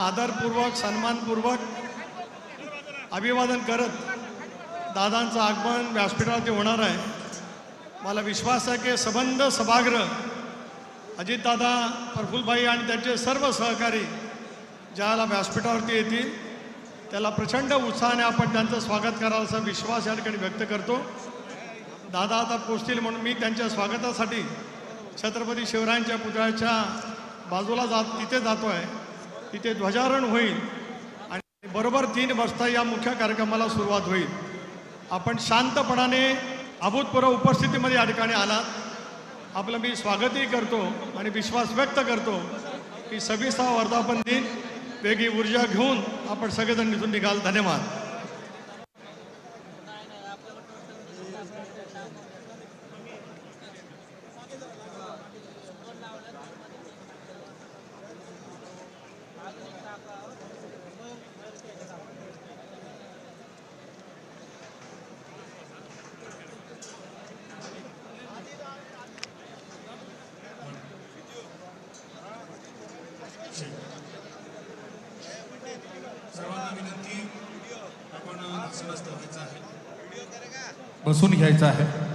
आदरपूर्वक सन्मानपूर्वक अभिवादन करत दादांचं आगमन व्यासपीठावरती होणार आहे. मला विश्वास आहे की सबंध सभागृह अजितदादा प्रफुल्लभाई आणि त्यांचे सर्व सहकारी ज्याला व्यासपीठावरती येतील त्याला प्रचंड उत्साहाने आपण त्यांचं स्वागत करावं असा विश्वास या ठिकाणी व्यक्त करतो. दादा आता पोचतील म्हणून मी त्यांच्या स्वागतासाठी छत्रपती शिवरायांच्या पुतळ्याच्या बाजूला जात तिथे जातो आहे तिथे ध्वजारोहण होईल आणि बरोबर तीन वाजता या मुख्य कार्यक्रमाला सुरुवात होईल. आपण शांतपणाने अभूतपूर्व उपस्थितीमध्ये या ठिकाणी आलात. आपलं मी स्वागतही करतो आणि विश्वास व्यक्त करतो की सव्वीसावा वर्धापन दिन वेगळी ऊर्जा घेऊन आपण सगळेजण निघून निघाल. धन्यवाद. सर्वांना विनंती आपण समस्त व्हायचं आहे. बसून घ्यायचं आहे.